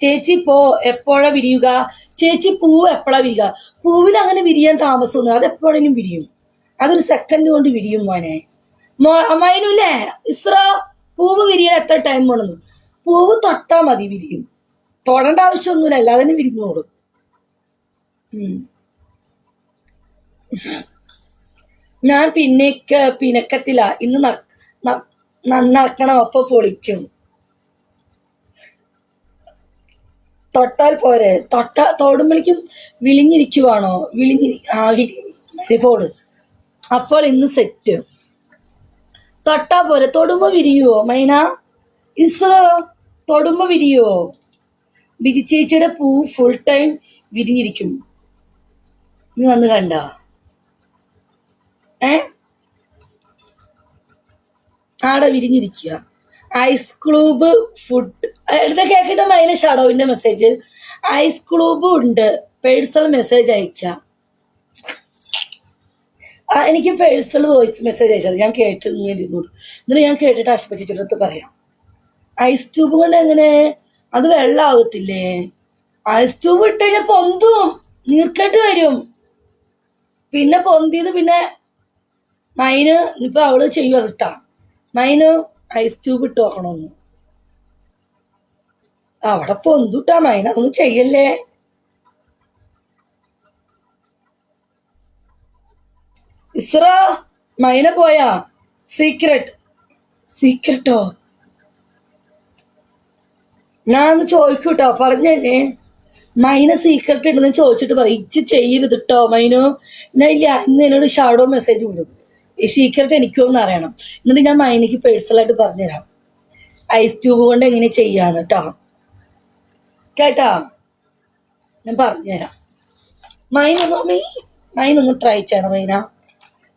ചേച്ചി പോ എപ്പോഴാ വിരിയുക? ചേച്ചി പൂവ് എപ്പോഴാ വിരിയുക? പൂവിന് അങ്ങനെ വിരിയാൻ താമസമൊന്നും അത് എപ്പോഴെങ്കിലും വിരിയും. അതൊരു സെക്കൻഡ് കൊണ്ട് വിരിയും മോനെ. മോ ഇസ്ര പൂവ് വിരിയാൻ എത്ര ടൈം വേണമെന്ന് പൂവ് തൊട്ടാ മതി വിരിയും. തൊടേണ്ട ആവശ്യമൊന്നുമില്ല. അല്ലാതെ തന്നെ വിരിഞ്ഞോളും. ഞാൻ പിന്നേക്ക് പിണക്കത്തില. ഇന്ന് നന്നാക്കണം. അപ്പൊ പൊളിക്കും. തൊട്ടാൽ പോരെ. തൊട്ട തൊടുമ്പോഴേക്കും വിളിഞ്ഞിരിക്കുവാണോ? വിളിഞ്ഞി ആ വിരിപ്പോട് അപ്പോൾ ഇന്ന് സെറ്റ് തൊട്ടാ പോരെ. തൊടുമ്പോ വിരിയുവോ? മൈന? ഇസ്രോ തൊടുമ്പോ വിരിയുവോ? ബിജി ചേച്ചിയുടെ പൂ ഫുൾ ടൈം വിരിഞ്ഞിരിക്കും. നീ വന്ന് കണ്ട. ഏ? ആടെ വിരിഞ്ഞിരിക്കുക. Ice Clube food. എടുത്ത കേക്കട്ടെ മൈന ഷാഡോവിന്റെ മെസ്സേജ് ഐസ് ക്ലൂബ് ഉണ്ട്. പേഴ്സണൽ മെസ്സേജ് അയക്കുക എനിക്ക് പേഴ്സണൽ വോയിസ് മെസ്സേജ് അയച്ചത് ഞാൻ കേട്ട് ഇരുന്നോളൂ എന്നിട്ട് ഞാൻ കേട്ടിട്ട് ആശുപത്രിയുടെ പറയാം. ഐസ് ട്യൂബ് കൊണ്ട് എങ്ങനെ? അത് വെള്ളമാകത്തില്ലേ ഐസ് ട്യൂബ് ഇട്ട് കഴിഞ്ഞാൽ പൊന്തും. നീർക്കെട്ട് വരും. പിന്നെ പൊന്തിയത് പിന്നെ മൈന് ഇപ്പൊ അവൾ ചെയ്യും അതിട്ടാ മൈന് ഐസ് ട്യൂബ് ഇട്ട് നോക്കണമെന്ന് അവിടെ പൊന്തുട്ടാ മൈന ഒന്നും ചെയ്യല്ലേ? ഇസ്ര മൈന പോയാ. സീക്രട്ട് സീക്രട്ടോ ഞാൻ ഒന്ന് ചോദിക്കൂട്ടോ പറഞ്ഞല്ലേ? മൈന സീക്രട്ട് ഉണ്ടെന്ന് ചോദിച്ചിട്ട് പറ ഇച്ച് ചെയ്യരുത് കേട്ടോ മൈനു. ഞാൻ ഇല്ല ഇന്ന് എന്നോട് ഷാഡോ മെസ്സേജ് വിടും. സീക്രട്ട് എനിക്കൊന്ന് അറിയണം. എന്നിട്ട് ഞാൻ മൈനിക്ക് പേഴ്സണലായിട്ട് പറഞ്ഞുതരാം. ഐസ് ട്യൂബ് കൊണ്ട് എങ്ങനെ ചെയ്യാന്ന് കേട്ടോ കേട്ടാ? ഞാൻ പറഞ്ഞുതരാം. മൈന മൈ മൈനൊന്ന് ട്രൈ ചെയ്യണം മൈന.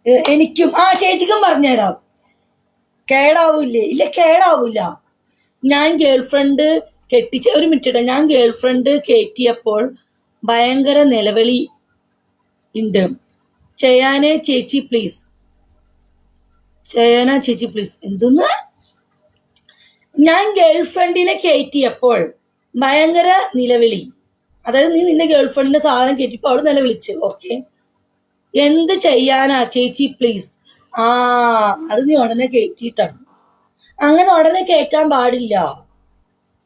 എനിക്കും ആ ചേച്ചിക്കും പറഞ്ഞുതരാം. കേടാവൂലേ ഇല്ല കേടാവൂല ഞാൻ ഗേൾ ഫ്രണ്ട് കെട്ടിച്ച ഒരു മിനിറ്റ് ഞാൻ ഗേൾ ഫ്രണ്ട് കയറ്റിയപ്പോൾ ഭയങ്കര നിലവിളി ഉണ്ട്. ചെയ്യാനേ ചേച്ചി പ്ലീസ് ചെയ്യാനാ ചേച്ചി പ്ലീസ് എന്തെന്ന്? ഞാൻ ഗേൾഫ്രണ്ടിനെ കയറ്റിയപ്പോൾ ഭയങ്കര നിലവിളി. അതായത് നീ നിന്റെ ഗേൾഫ്രണ്ടിന്റെ സാധനം കയറ്റിയപ്പോൾ അവൾ നിലവിളിച്ചു. ഓക്കെ എന്ത് ചെയ്യാനാ ചേച്ചി പ്ലീസ് ആ അത് നീ ഉടനെ കയറ്റിയിട്ടാണ്. അങ്ങനെ ഉടനെ കയറ്റാൻ പാടില്ല.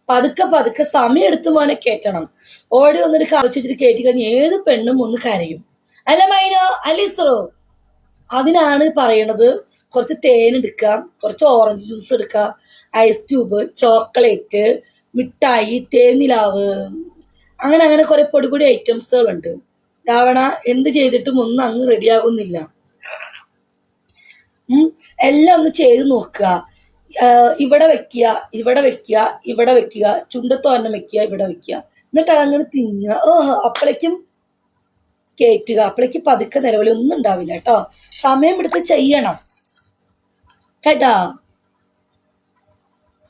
പതുക്കെ പതുക്കെ സമയം എടുത്ത് മോനെ കയറ്റണം. ഓടി വന്നിട്ട് കവച്ചിട്ട് കയറ്റി കഴിഞ്ഞ് ഏത് പെണ്ണും ഒന്ന് കരയും. അല്ല മൈനോ അല്ല ഇസ്രോ അതിനാണ് പറയണത് കുറച്ച് തേൻ എടുക്കാം കുറച്ച് ഓറഞ്ച് ജ്യൂസ് എടുക്കാം ഐസ് ട്യൂബ് ചോക്ലേറ്റ് മിഠായി തേനിലാവ് അങ്ങനെ അങ്ങനെ കുറെ പൊടി പൊടി ഐറ്റംസുകളുണ്ട് രാവണ എന്ത് ചെയ്തിട്ടും ഒന്നും അങ്ങ് റെഡിയാകുന്നില്ല. എല്ലാം ഒന്ന് ചെയ്ത് നോക്കുക. ഇവിടെ വെക്കുക ഇവിടെ വെക്കുക ഇവിടെ വെക്കുക ചുണ്ടത്തോരണം വെക്കുക ഇവിടെ വെക്കുക. എന്നിട്ട് അതങ്ങനെ തിന്നുക. ഓഹ് അപ്പോഴേക്കും കയറ്റുക അപ്പോഴേക്ക് പതുക്കെ നിലവിളി ഒന്നും ഉണ്ടാവില്ല കേട്ടോ. സമയം എടുത്ത് ചെയ്യണം. കേട്ടാ?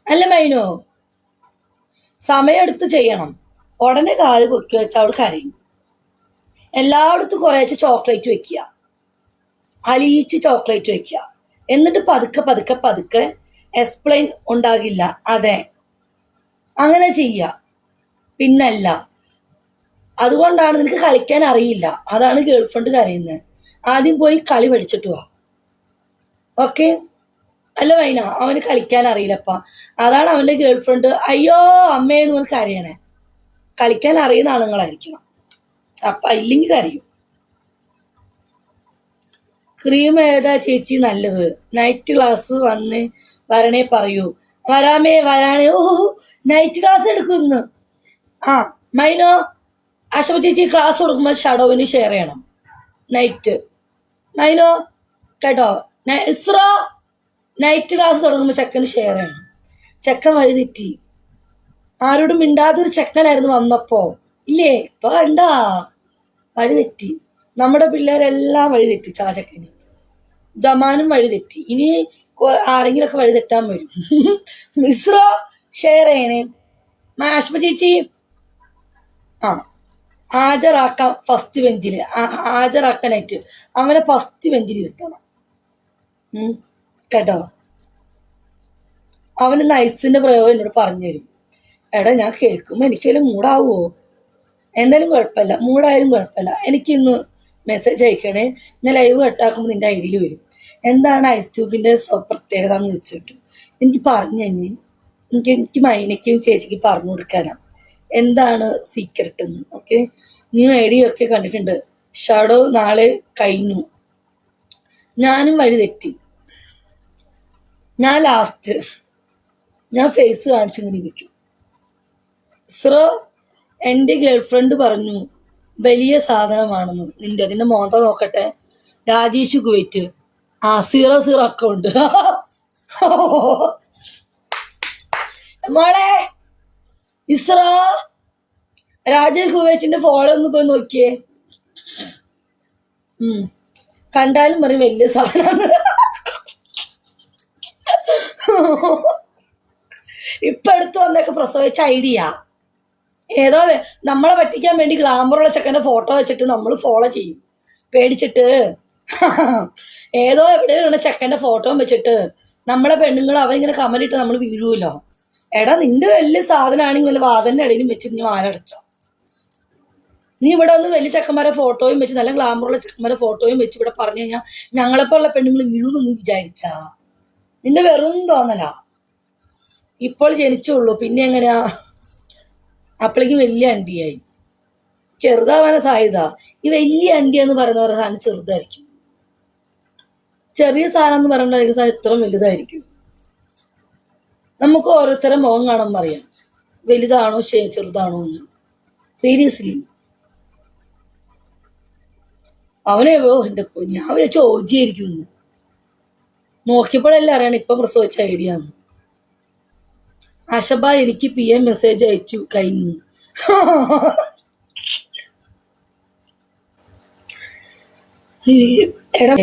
അല്ല മൈനോ. സമയം എടുത്ത് ചെയ്യണം. ഉടനെ കാൽ പൊക്കി വെച്ചാൽ അവിടെ കരയും. എല്ലായിടത്തും കുറേശ്ശെ ചോക്ലേറ്റ് വെക്കുക. അലിയിച്ച് ചോക്ലേറ്റ് വെക്കുക. എന്നിട്ട് പതുക്കെ പതുക്കെ പതുക്കെ എക്സ്പ്ലെയിൻ ഉണ്ടാകില്ല. അതെ. അങ്ങനെ ചെയ്യുക. പിന്നല്ല. അതുകൊണ്ടാണ് നിനക്ക് കളിക്കാൻ അറിയില്ല. അതാണ് ഗേൾഫ്രണ്ട് കരയുന്നത്. ആദ്യം പോയി കളി പഠിച്ചിട്ട് വാ. ഓക്കെ? അല്ല വൈന അവന് കളിക്കാൻ അറിയില്ലപ്പ. അതാണ് അവന്റെ ഗേൾഫ്രണ്ട്. അയ്യോ അമ്മയെന്ന് പറഞ്ഞ് കരയണേ. കളിക്കാൻ അറിയുന്ന ആളുങ്ങളായിരിക്കണം അപ്പം ഇല്ലെങ്കിൽ കരയും. ക്രീം ഏതാ ചേച്ചി നല്ലത്? നൈറ്റ് ക്ലാസ് വന്ന് വരണേ പറയൂ. വരാമേ വരാനേ. ഓ നൈറ്റ് ക്ലാസ് എടുക്കുന്നു. ആ മൈനോ അശോക് ചേച്ചി ക്ലാസ് കൊടുക്കുമ്പോൾ ഷഡോവിന് ഷെയർ ചെയ്യണം. നൈറ്റ് നൈനോ? കേട്ടോ? ഇസ്രോ? നൈറ്റ് ക്ലാസ് തുടങ്ങുമ്പോൾ ചെക്കന് ഷെയർ ചെയ്യണം. ചെക്കൻ വഴി തെറ്റി. ആരോടും മിണ്ടാത്തൊരു ചെക്കനായിരുന്നു വന്നപ്പോ. ഇല്ലേ? ഇപ്പൊ കണ്ടാ. വഴി തെറ്റി. നമ്മുടെ പിള്ളേരെല്ലാം വഴി തെറ്റി ചാചക്കന് ജമാനും വഴി തെറ്റി. ഇനി ആരെങ്കിലൊക്കെ വഴി തെറ്റാൻ വരും. മിസ്രോ ഷെയർ ചെയ്യണേ. മാഷ്മ ചേച്ചി. ആ. ഹാജരാക്കാം ഫസ്റ്റ് ബെഞ്ചിൽ ഹാജരാക്കാനായിട്ട് അവനെ ഫസ്റ്റ് ബെഞ്ചിൽ ഇരുത്തണം. കേട്ടോ? അവന് നൈസിന്റെ പ്രയോഗം എന്നോട് പറഞ്ഞു തരും. എടാ ഞാൻ കേൾക്കുമ്പോൾ എനിക്ക് വല്ല മൂടാവോ എന്തായാലും കുഴപ്പമില്ല. മൂടായാലും കുഴപ്പമില്ല. എനിക്കിന്ന് മെസ്സേജ് അയക്കണേ. ഞാൻ ലൈവ് കട്ടാക്കുമ്പോൾ നിന്റെ ഐഡിയിൽ വരും. എന്താണ് ഐസ് ട്യൂബിന്റെ പ്രത്യേകത എന്ന് വെച്ചിട്ട്? എനിക്ക് പറഞ്ഞു തന്നെ. എനിക്ക് എനിക്ക് മൈനയ്ക്കും ചേച്ചിക്ക് പറഞ്ഞു കൊടുക്കാനാണ് എന്താണ് സീക്രട്ട് എന്ന് ഓക്കെ ന്യൂ ഐഡിയ ഒക്കെ കണ്ടിട്ടുണ്ട്. ഷാഡോ നാളെ കഴിഞ്ഞു. ഞാനും വഴി തെറ്റി. ഞാൻ ലാസ്റ്റ് ഞാൻ ഫേസ് കാണിച്ചിങ്ങനെ ഇരിക്കും. സ്രോ എന്റെ ഗേൾഫ്രണ്ട് പറഞ്ഞു വലിയ സാധനമാണെന്ന്. നിന്റെ അതിന്റെ മോന്ത നോക്കട്ടെ? രാജേഷ് കുവൈറ്റ്. ആ സീറോ സീറോ അക്കൗണ്ട് മോളെ ഇസ്ര രാജേഷ് കുവൈറ്റിന്റെ ഫോളോ ഒന്ന് പോയി നോക്കിയേ. ഉം. കണ്ടാലും പറയും വലിയ സാധനം ഇപ്പൊ അടുത്ത് വന്നൊക്കെ പ്രസവിച്ച ഐഡിയ. ഏതോ നമ്മളെ പറ്റിക്കാൻ വേണ്ടി ഗ്ലാമറുള്ള ചെക്കന്റെ ഫോട്ടോ വെച്ചിട്ട് നമ്മൾ ഫോളോ ചെയ്യും. പേടിച്ചിട്ട്. ഏതോ എവിടെയുള്ള ചെക്കന്റെ ഫോട്ടോ വെച്ചിട്ട് നമ്മളെ പെണ്ണുങ്ങൾ അവരിങ്ങനെ കമലിട്ട് നമ്മൾ വീഴുമല്ലോ എടാ നിന്റെ വലിയ സാധനമാണെങ്കിൽ വല്ല വാതന്റെ ഇടയിലും വെച്ച് നീ വാനടച്ചോ നീ ഇവിടെ ഒന്ന് വലിയ ചെക്കന്മാരെ ഫോട്ടോയും വെച്ച് നല്ല ഗ്ലാമറുള്ള ചെക്കന്മാരെ ഫോട്ടോയും വെച്ച് ഇവിടെ പറഞ്ഞു കഴിഞ്ഞാൽ ഞങ്ങളെപ്പോലുള്ള പെണ്ണുങ്ങൾ വീഴുമെന്ന് വിചാരിച്ചാ? നിന്റെ വെറും തോന്നല. ഇപ്പോൾ ജനിച്ചുള്ളൂ പിന്നെ എങ്ങനെയാ? അപ്പോഴേക്കും വലിയ അണ്ടിയായി. ചെറുതാവാന സാധ്യത. ഈ വലിയ അണ്ടി എന്ന് പറയുന്ന പോലെ സാധനം ചെറുതായിരിക്കും. ചെറിയ സാധനം എന്ന് പറയുന്ന സാധനം ഇത്ര വലുതായിരിക്കും. നമുക്ക് ഓരോരുത്തരുടെ മുഖം കാണുമ്പോൾ അറിയാം. വലുതാണോ ചെറുതാണോ എന്ന്. സീരിയസ്ലി അവനെവോ എന്റെ പൊന്നു, അവൻ വിചാരിച്ച ഓജിയായിരിക്കും. നോക്കിയപ്പോഴല്ലേ അറിയണം ഇപ്പം പ്രസവിച്ച ഐഡിയ എന്ന് എനിക്ക് പി എം മെസ്സേജ് അയച്ചു കഴിഞ്ഞു. എടാ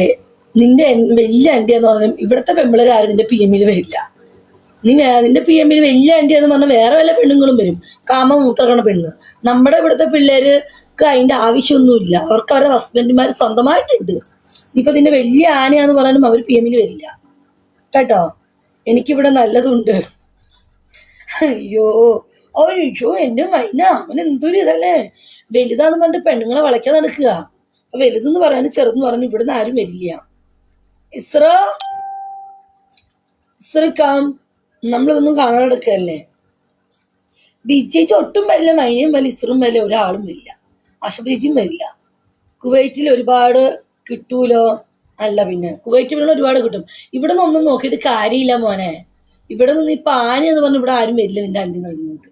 നിന്റെ വലിയ എന്റെ എന്ന് പറഞ്ഞാൽ ഇവിടുത്തെ പെമ്പിളരാരും നിന്റെ പി എമ്മിൽ വരില്ല. നീ നിന്റെ പി എമ്മിൽ വലിയ ആന്റി എന്ന് പറഞ്ഞാൽ വേറെ വല്ല പെണ്ണുങ്ങളും വരും. കാമ മൂത്രക്കണ പെണ്ണ്. നമ്മുടെ ഇവിടുത്തെ പിള്ളേർക്ക് അതിന്റെ ആവശ്യമൊന്നുമില്ല. അവർക്ക് അവരുടെ ഹസ്ബൻഡുമാർ സ്വന്തമായിട്ടുണ്ട്. ഇപ്പൊ നിന്റെ വലിയ ആനയാന്ന് പറഞ്ഞാലും അവർ പി എമ്മിൽ വരില്ല. കേട്ടോ? എനിക്കിവിടെ നല്ലതുണ്ട്. അയ്യോ. അയ്യോ എന്റെ മൈന. അവൻ എന്തൊരു ഇതല്ലേ? വലുതാന്ന് പറഞ്ഞിട്ട് പെണ്ണുങ്ങളെ വളയ്ക്കാൻ നടക്കുക. അപ്പൊ വലുതെന്ന് പറയാനും ചെറുതെന്ന് പറഞ്ഞു ഇവിടുന്ന് ആരും വരില്ല. ഇസ്രോ. ഇസ്രക്കാം നമ്മളിതൊന്നും കാണാൻ എടുക്കല്ലേ ബിജേച്ച് ഒട്ടും വരില്ല മൈനയും വരില്ല ഇസ്രും വരില്ല ഒരാളും വരില്ല അഷബീജിയും വരില്ല. കുവൈറ്റിൽ ഒരുപാട് കിട്ടൂലോ? അല്ല പിന്നെ കുവൈറ്റിൽ ഇവിടെ ഒരുപാട് കിട്ടും. ഇവിടെ നിന്ന് ഒന്നും നോക്കിയിട്ട് കാര്യമില്ല മോനെ. ഇവിടെ നിന്ന് ഇപ്പൊ ആന എന്ന് പറഞ്ഞ് ഇവിടെ ആരും വരില്ല നിന്റെ അണ്ടി നൽകുന്നുണ്ട്